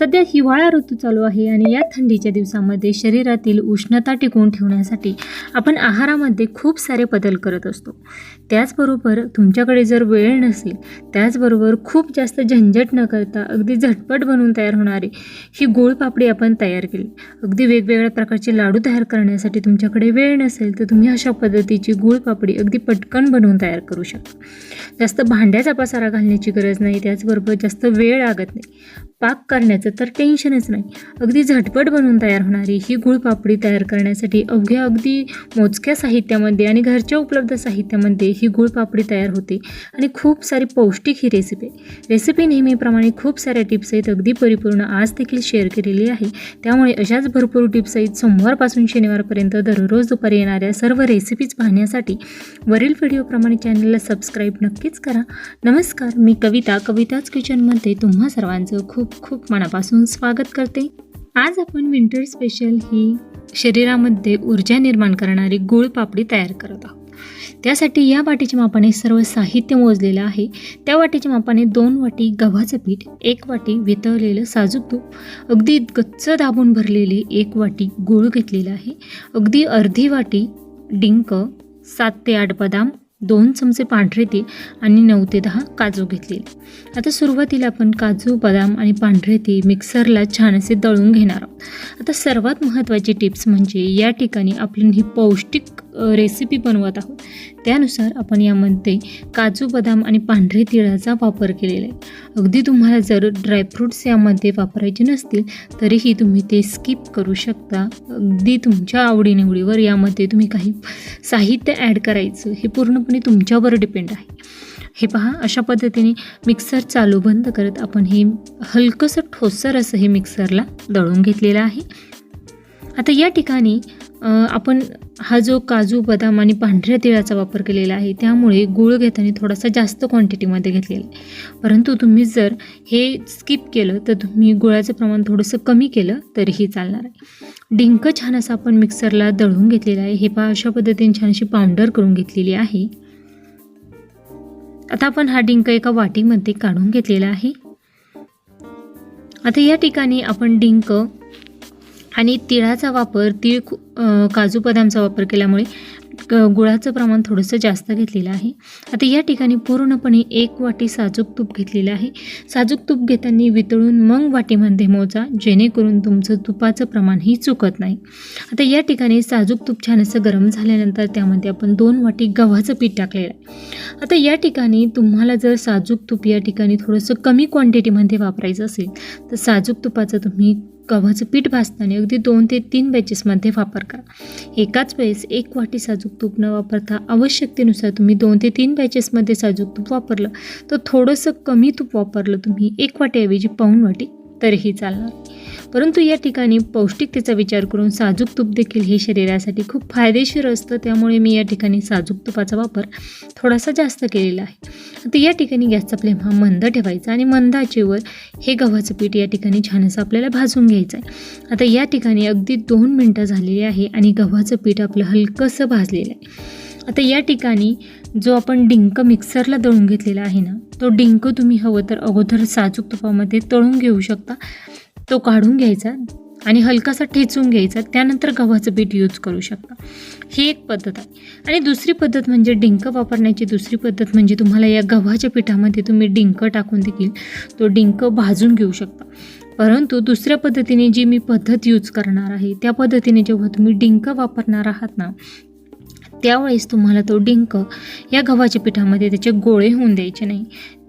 सध्या हिवाळा ऋतू चालू आहे आणि या थंडीच्या दिवसामध्ये शरीरातील उष्णता टिकवून ठेवण्यासाठी आपण आहारामध्ये खूप सारे बदल करत असतो. त्याचबरोबर तुमच्याकडे जर वेळ नसेल त्याचबरोबर खूप जास्त झंझट न करता अगदी झटपट बनवून तयार होणारी ही गुळपापडी आपण तयार केली. अगदी वेगवेगळ्या प्रकारचे लाडू तयार करण्यासाठी तुमच्याकडे वेळ नसेल तर तुम्ही अशा पद्धतीची गुळपापडी अगदी पटकन बनवून तयार करू शकता. जास्त भांड्याचा पसारा घालण्याची गरज नाही त्याचबरोबर जास्त वेळ लागत नाही. पाक करण्याचं तर टेन्शनच नाही. अगदी झटपट बनवून तयार होणारी ही गुळपापडी तयार करण्यासाठी अवघ्या अगदी मोजक्या साहित्यामध्ये आणि घरच्या उपलब्ध साहित्यामध्ये ही गुळपापडी तयार होते आणि खूप सारी पौष्टिक ही रेसिपी आहे रेसिपी नेहमीप्रमाणे खूप साऱ्या टिप्स आहेत अगदी परिपूर्ण आज देखील शेअर केलेली आहे. त्यामुळे अशाच भरपूर टिप्स आहेत सोमवारपासून शनिवारपर्यंत दररोज दुपारी येणाऱ्या सर्व रेसिपीज पाहण्यासाठी वरील व्हिडिओप्रमाणे चॅनलला सबस्क्राईब नक्कीच करा. नमस्कार मी कविता. कविताच किचनमध्ये तुम्हा सर्वांचं खूप खूप मनापासून स्वागत करते. आज आपण विंटर स्पेशल ही शरीरामध्ये ऊर्जा निर्माण करणारी गुळ पापडी तयार करत आहोत. त्यासाठी या वाटीच्या मापाने सर्व साहित्य मोजलेलं आहे. त्या वाटीच्या मापाने दोन वाटी गव्हाचं पीठ एक वाटी वितळलेलं साजूक तूप अगदी गच्च दाबून भरलेली एक वाटी गूळ घेतलेला आहे. अगदी अर्धी वाटी डिंक सात ते आठ बदाम दोन चमचे पांढरे तीळ आणि नऊ ते दहा काजू घेतलेले आता सुरुवातीला आपण काजू बदाम आणि पांढरे तीळ मिक्सरला छान असे दळून घेणार आहोत. आता सर्वात महत्त्वाची टिप्स म्हणजे या ठिकाणी आपण ही पौष्टिक रेसिपी बनवत आहोत. त्यानुसार आपण यामध्ये काजू बदाम आणि पांढरे तिळाचा वापर केलेला आहे. अगदी तुम्हाला जर ड्रायफ्रूट्स यामध्ये वापरायचे नसतील तरीही तुम्ही ते स्किप करू शकता. अगदी तुमच्या आवडीनिवडीवर यामध्ये तुम्ही काही साहित्य ॲड करायचं हे पूर्णपणे तुमच्यावर डिपेंड आहे. हे पहा अशा पद्धतीने मिक्सर चालू बंद करत आपण हे हलकंसं ठोसर असं हे मिक्सरला दळून घेतलेलं आहे. आता या ठिकाणी आपण हा जो काजू बदाम आणि पांढऱ्या तिळाचा वापर केलेला आहे त्यामुळे गूळ घेताना थोडासा जास्त क्वांटिटीमध्ये घेतलेला आहे. परंतु तुम्ही जर हे स्किप केलं तर तुम्ही गुळाचं प्रमाण थोडंसं कमी केलं तरीही चालणार आहे. डिंक छान असं आपण मिक्सरला दळून घेतलेलं आहे. हे पहा अशा पद्धतीने छान अशी पावडर करून घेतलेली आहे. आता आपण हा डिंक एका वाटीमध्ये काढून घेतलेला आहे. आता या ठिकाणी आपण डिंक आणि तिळाचा वापर तीळ काजू बदामचा वापर केल्यामुळे ग- गुळाचं प्रमाण थोडंसं जास्त घेतलेलं आहे. आता या ठिकाणी पूर्णपणे एक वाटी साजूक तूप घेतलेलं आहे. साजूक तूप घेताना वितळून मग वाटीमध्ये मोजा जेणेकरून तुमचं तुपाचं प्रमाणही चुकत नाही. आता या ठिकाणी साजूक तूप छान असं गरम झाल्यानंतर त्यामध्ये आपण दोन वाटी गव्हाचं पीठ टाकलेलं आहे. आता या ठिकाणी तुम्हाला जर साजूक तूप या ठिकाणी थोडंसं कमी क्वांटिटीमध्ये वापरायचं असेल तर साजूक तुपाचं तुम्ही गव्हाचं पीठ भाजताना अगदी दोन ते तीन बॅचेसमध्ये वापर करा. एकाच वेळेस एक वाटी साजूक तूप न वापरता आवश्यकतेनुसार तुम्ही दोन ते तीन बॅचेसमध्ये साजूक तूप वापरलं. तर थोडंसं कमी तूप वापरलं तुम्ही एक वाटीऐवजी पाऊण वाटी तरीही चालणार. परंतु या ठिकाणी पौष्टिकतेचा विचार करून साजूक तूप देखील हे शरीरासाठी खूप फायदेशीर असतं. त्यामुळे मी या ठिकाणी साजूक तुपाचा वापर थोडासा जास्त केलेला आहे. आता या ठिकाणी गॅसचा फ्लेम हा मंद ठेवायचा आणि मंद आचेवर हे गव्हाचं पीठ या ठिकाणी छान असं आपल्याला भाजून घ्यायचं आहे. आता या ठिकाणी अगदी दोन मिनटं झालेली आहे आणि गव्हाचं पीठ आपलं हलकंसं भाजलेलं आहे. आता या ठिकाणी जो आपण डिंक मिक्सरला दळून घेतलेला आहे ना तो डिंक तुम्ही हवं तर अगोदर साजूक तुपामध्ये तळून घेऊ शकता. तो काढून घ्यायचा आणि हलकासा ठेचून घ्यायचा. त्यानंतर गव्हाचं पीठ यूज करू शकता. ही एक पद्धत आहे. आणि दुसरी पद्धत म्हणजे डिंक वापरण्याची दुसरी पद्धत म्हणजे तुम्हाला या गव्हाच्या पिठामध्ये तुम्ही डिंक टाकून देखील तो डिंक भाजून घेऊ शकता. परंतु दुसऱ्या पद्धतीने जी मी पद्धत यूज करणार आहे त्या पद्धतीने जेव्हा तुम्ही डिंक वापरणार आहात ना त्यावेळेस तुम्हाला तो डिंक या गव्हाच्या पिठामध्ये त्याचे गोळे होऊन द्यायचे नाही.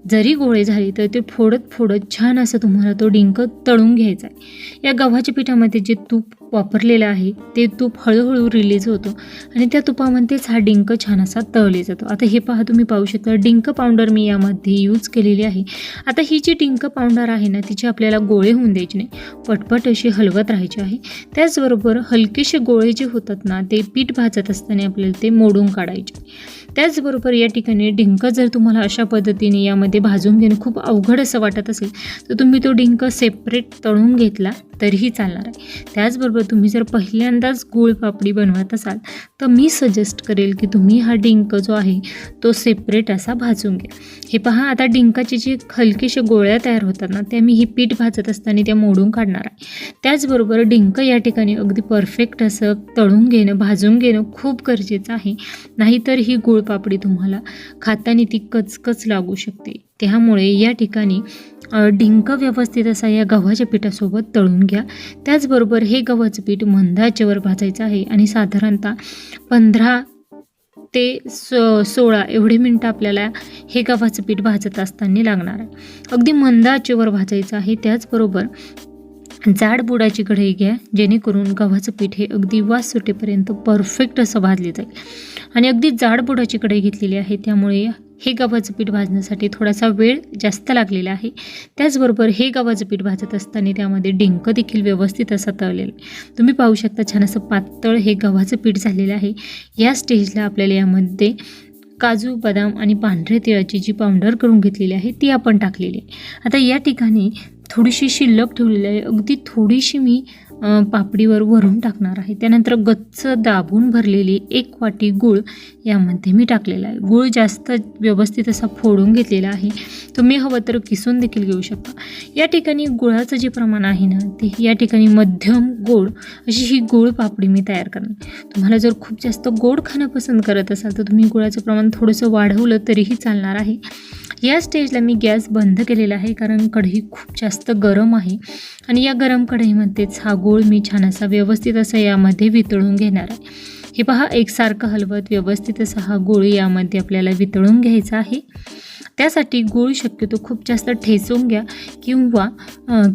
जरी गोळे झाले तर ते फोडत फोडत छान असं तुम्हाला तो डिंक तळून घ्यायचा आहे. या गव्हाच्या पिठामध्ये जे तूप वापरलेलं आहे ते तूप हळूहळू रिलीज होतं आणि त्या तुपामध्येच हा डिंक छान असा तळले जातो. आता हे पहा तुम्ही पाहू शकता डिंक पावडर मी यामध्ये यूज केलेली आहे. आता ही जी डिंक पावडर आहे ना तिचे आपल्याला गोळे होऊन द्यायचे नाही. पटपट अशी हलवत राहायचे आहे. त्याचबरोबर हलकेसे गोळे जे होतात ना ते पीठ भाजत असताना आपल्याला ते मोडून काढायचे त्याचबरोबर या ठिकाणी डिंक जर तुम्हाला अशा पद्धतीने यामध्ये भाजून घेणं खूप अवघड असं वाटत असेल तर तुम्ही तो डिंक सेपरेट तळून घेतला. तरीही चालणार आहे. त्याचबरोबर तुम्ही जर पहिल्यांदाच गूळ पापडी बनवत असाल तर मी सजेस्ट करेल की तुम्ही हा डिंक जो आहे तो सेपरेट असा भाजून घ्या. हे पहा आता डिंकाची जी हलकीशा गोळ्या तयार होतात ना त्या मी ही पीठ भाजत असताना त्या मोडून काढणार आहे. त्याचबरोबर डिंक या ठिकाणी अगदी परफेक्ट असं तळून घेणं भाजून घेणं खूप गरजेचं आहे. नाहीतर ही गुळपापडी तुम्हाला खाताना ती कचकच लागू शकते. त्यामुळे या ठिकाणी डिंक व्यवस्थित असा या गव्हाच्या पिठासोबत तळून घ्या. त्याचबरोबर हे गव्हाचं पीठ मंद आचेवर भाजायचं आहे आणि साधारणतः पंधरा ते सो सोळा एवढे मिनटं आपल्याला हे गव्हाचं पीठ भाजत असताना लागणार. आहे अगदी मंद आचेवर भाजायचं आहे. त्याचबरोबर जाड बुडाची कढई घ्या जेणेकरून गव्हाचं पीठ हे अगदी वास सुटेपर्यंत परफेक्ट असं भाजले जाईल. आणि अगदी जाड बुडाची कढई घेतलेली आहे. त्यामुळे हे गव्हाचं पीठ भाजण्यासाठी थोडासा वेळ जास्त लागलेला आहे. त्याचबरोबर हे गव्हाचं पीठ भाजत असताना त्यामध्ये डिंकं देखील व्यवस्थित असा तळलेलं आहे. तुम्ही पाहू शकता छान असं पातळ हे गव्हाचं पीठ झालेलं आहे. या स्टेजला आपल्याला यामध्ये काजू बदाम आणि पांढरे तिळाची जी पावडर करून घेतलेली आहे ती आपण टाकलेली आहे. आता या ठिकाणी थोडीशी शिल्लक ठेवलेली आहे. अगदी थोडीशी मी पापडीवर भरून टाकणार आहे. त्यानंतर गच्च दाबून भरलेली एक वाटी गूळ यामध्ये मी टाकलेला आहे. गूळ जास्त व्यवस्थित असा फोडून घेतलेला आहे. तुम्ही हवं तर किसून देखील घेऊ शकता. या ठिकाणी गुळाचं जे प्रमाण आहे ना ते या ठिकाणी मध्यम गोड अशी ही गूळ पापडी मी तयार करणार तुम्हाला जर खूप जास्त गोड खाणं पसंत करत असाल तर तुम्ही गुळाचं प्रमाण थोडंसं वाढवलं तरीही चालणार आहे. या स्टेजला मी गॅस बंद केलेला आहे कारण कढई खूप जास्त गरम आहे. आणि या गरम कढईमध्येच हा गूळ मी छान असा व्यवस्थित असा यामध्ये वितळून घेणार आहे. हे पहा एकसारखं हलवत व्यवस्थित असा हा गोळ यामध्ये आपल्याला वितळून घ्यायचा आहे. त्यासाठी गूळ शक्यतो खूप जास्त ठेचून घ्या किंवा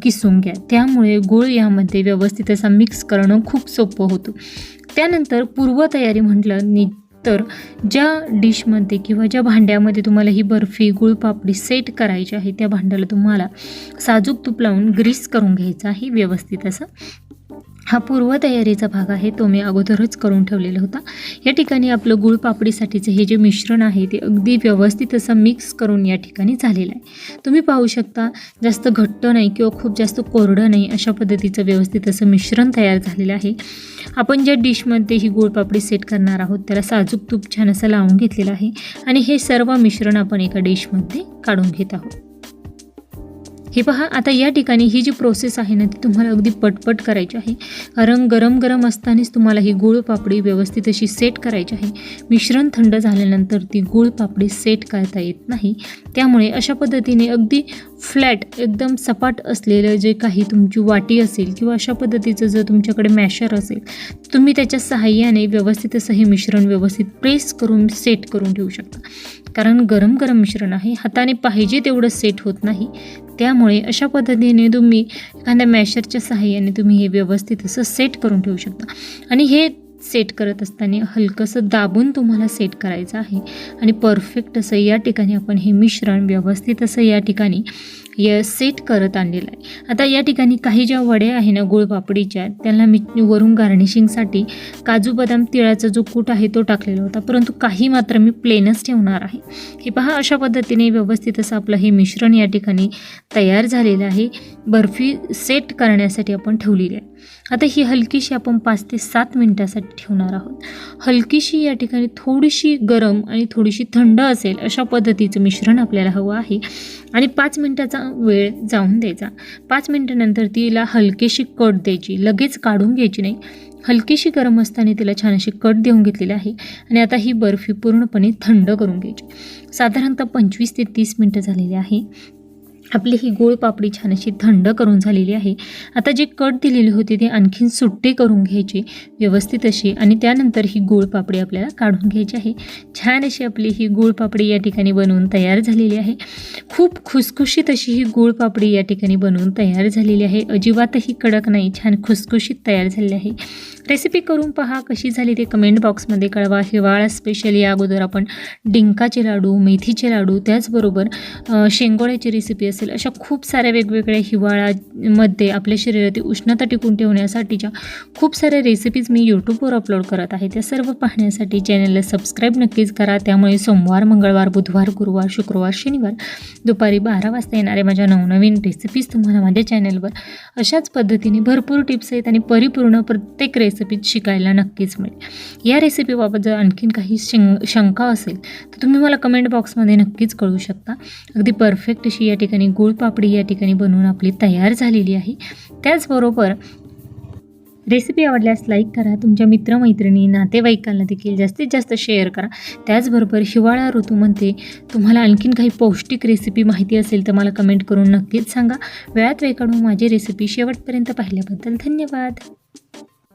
किसून घ्या. त्यामुळे गोळ यामध्ये व्यवस्थित असा मिक्स करणं खूप सोपं होतं. त्यानंतर पूर्वतयारी म्हटलं नि तर ज्या डिशमध्ये किंवा ज्या भांड्यामध्ये तुम्हाला ही बर्फी गुळपापडी सेट करायची आहे त्या भांड्याला तुम्हाला साजूक तूप लावून ग्रीस करून घ्यायचं आहे व्यवस्थित असं. हा पूर्वतयारीचा भाग आहे तो मी अगोदरच करून ठेवलेला होता. या ठिकाणी आपलं गुळपापडीसाठीचं हे जे मिश्रण आहे ते अगदी व्यवस्थित असं मिक्स करून या ठिकाणी झालेलं आहे. तुम्ही पाहू शकता जास्त घट्ट नाही किंवा खूप जास्त कोरडं नाही अशा पद्धतीचं व्यवस्थित असं मिश्रण तयार झालेलं आहे. आपण ज्या डिशमध्ये ही गुळपापडी सेट करणार आहोत त्याला साजूक तूप छान असं लावून घेतलेलं आहे. आणि हे सर्व मिश्रण आपण एका डिशमध्ये काढून घेत आहोत. हे पहा आता या ठिकाणी ही जी प्रोसेस आहे ना ती तुम्हाला अगदी पटपट करायची आहे. कारण गरम गरम असतानाच तुम्हाला ही गुळ पापडी व्यवस्थित अशी सेट करायची आहे. मिश्रण थंड झाल्यानंतर ती गुळ पापडी सेट करता येत नाही. त्यामुळे अशा पद्धतीने अगदी फ्लॅट एकदम सपाट असलेलं जे काही तुमची वाटी असेल किंवा अशा पद्धतीचं जर तुमच्याकडे मॅशर असेल तुम्ही त्याच्या सहाय्याने व्यवस्थित असं हे मिश्रण व्यवस्थित प्रेस करून सेट करून ठेवू शकता. कारण गरम गरम मिश्रण आहे हाताने पाहिजे तेवढं सेट होत नाही. त्यामुळे अशा पद्धतीने तुम्ही एखाद्या मॅशरच्या सहाय्याने तुम्ही हे व्यवस्थित असं सेट करून ठेवू शकता. आणि हे सेट करत असताना हलकंसं दाबून तुम्हाला सेट करायचं आहे. आणि परफेक्ट असं या ठिकाणी आपण हे मिश्रण व्यवस्थित असं या ठिकाणी या सेट करत आणलेलं आहे. आता या ठिकाणी काही ज्या वड्या आहे ना गुळपापडीच्या त्यांना मी वरून गार्निशिंगसाठी काजू बदाम तिळाचा जो कूट आहे तो टाकलेला होता. परंतु काही मात्र मी प्लेनच ठेवणार आहे. हे पहा अशा पद्धतीने व्यवस्थित असं आपलं हे मिश्रण या ठिकाणी तयार झालेलं आहे. बर्फी सेट करण्यासाठी आपण ठेवलेली आहे. आता ही हलकीशी आपण पाच ते सात मिनटासाठी ठेवणार आहोत. हलकीशी या ठिकाणी थोडीशी गरम आणि थोडीशी थंड असेल अशा पद्धतीचं मिश्रण आपल्याला हवं आहे. आणि पाच मिनटाचा वेळ जाऊन द्यायचा. पाच मिनटानंतर तिला हलकीशी कट द्यायची. लगेच काढून घ्यायची नाही. हलकीशी गरम असताना तिला छान अशी कट देऊन घेतलेली आहे. आणि आता ही बर्फी पूर्णपणे थंड करून घ्यायची. साधारणतः पंचवीस ते तीस मिनटं झालेली आहे. आपली ही गोळ पापडी छान अशी थंड करून झालेली आहे. आता जे कट दिलेली होती ते आणखीन सुट्टे करून घ्यायचे व्यवस्थित अशी आणि त्यानंतर ही गोळ पापडी आपल्याला काढून घ्यायची आहे. छान अशी आपली ही गोळ पापडी या ठिकाणी बनवून तयार झालेली आहे. खूप खुसखुशीत अशी ही गोळ पापडी या ठिकाणी बनवून तयार झालेली आहे. अजिबातही कडक नाही छान खुसखुशीत तयार झालेली आहे. रेसिपी करून पहा कशी झाली ते कमेंट बॉक्समध्ये कळवा. हिवाळा स्पेशल या अगोदर आपण डिंकाचे लाडू मेथीचे लाडू त्याचबरोबर शेंगोळ्याची रेसिपी असेल अशा खूप साऱ्या वेगवेगळ्या हिवाळ्यामध्ये आपल्या शरीरातील उष्णता टिकून ठेवण्यासाठीच्या खूप साऱ्या रेसिपीज मी यूट्यूबवर अपलोड करत आहे. त्या सर्व पाहण्यासाठी चॅनलला सबस्क्राईब नक्कीच करा. त्यामुळे सोमवार मंगळवार बुधवार गुरुवार शुक्रवार शनिवार दुपारी बारा वाजता येणाऱ्या माझ्या नवनवीन रेसिपीज तुम्हाला माझ्या चॅनलवर अशाच पद्धतीने भरपूर टिप्स आहेत आणि परिपूर्ण प्रत्येक रेसिपीत शिकायला नक्कीच मिळेल. या रेसिपीबाबत जर आणखीन काही शं शंका असेल तर तुम्ही मला कमेंट बॉक्समध्ये नक्कीच कळू शकता. अगदी परफेक्ट अशी या ठिकाणी गुळपापडी या ठिकाणी बनवून आपली तयार झालेली आहे. त्याचबरोबर रेसिपी आवडल्यास लाईक करा. तुमच्या मित्रमैत्रिणी नातेवाईकांना देखील जास्तीत जास्त शेअर करा. त्याचबरोबर हिवाळा ऋतूमध्ये तुम्हाला आणखीन काही पौष्टिक रेसिपी माहिती असेल तर मला कमेंट करून नक्कीच सांगा. वेळात वेळ काढून माझी रेसिपी शेवटपर्यंत पाहिल्याबद्दल धन्यवाद.